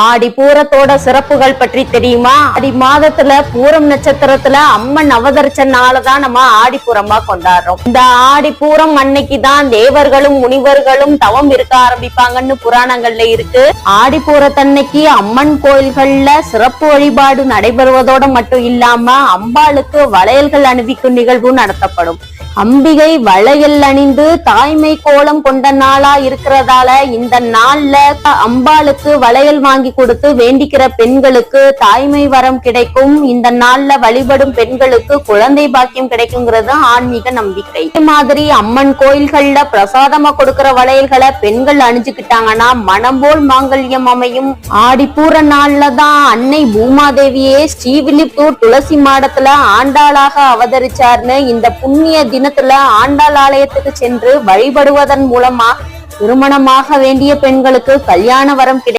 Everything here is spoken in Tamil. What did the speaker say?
ஆடி பூரத்தோட சிறப்புகள் பற்றி தெரியுமா? ஆடி மாதத்துல பூரம் நட்சத்திரத்துல அம்மன் அவதரிச்ச நாளதான் நம்ம ஆடி பூரமா கொண்டாடுறோம். இந்த ஆடி பூரம் அன்னைக்கு தான் தேவர்களும் முனிவர்களும் தவம் இருக்க ஆரம்பிப்பாங்கன்னு புராணங்கள்ல இருக்கு. ஆடி பூரத்தன்னைக்கு அம்மன் கோயில்கள்ல சிறப்பு வழிபாடு நடைபெறுவதோட மட்டும் இல்லாம அம்பாளுக்கு வளையல்கள் அணிவிக்கும் நிகழ்வும் நடத்தப்படும். அம்பிகை வளையல் அணிந்து தாய்மை கோலம் கொண்ட நாளா இருக்கிறதால இந்த நாள்ல அம்பாளுக்கு வளையல் வாங்கி கொடுத்து வேண்டிக்கிற பெண்களுக்கு தாய்மை வரம் கிடைக்கும். இந்த நாள்ல வழிபடும் பெண்களுக்கு குழந்தை பாக்கியம் கிடைக்குங்கிறது ஆன்மீக நம்பிக்கை. இதே மாதிரி அம்மன் கோயில்கள்ல பிரசாதமா கொடுக்கிற வளையல்களை பெண்கள் அணிஞ்சுக்கிட்டாங்கன்னா மனம் போல் மாங்கல்யம் அமையும். ஆடிப்பூர நாள்ல தான் அன்னை பூமாதேவியே ஸ்ரீவில்லிபுத்தூர் துளசி மாடத்துல ஆண்டாளாக அவதரிச்சார்னு இந்த புண்ணிய தினத்துல ஆண்டாள் ஆலயத்துக்கு சென்று வழிபடுவதன் மூலமா திருமணமாக வேண்டிய பெண்களுக்கு கல்யாண வரம் கிடை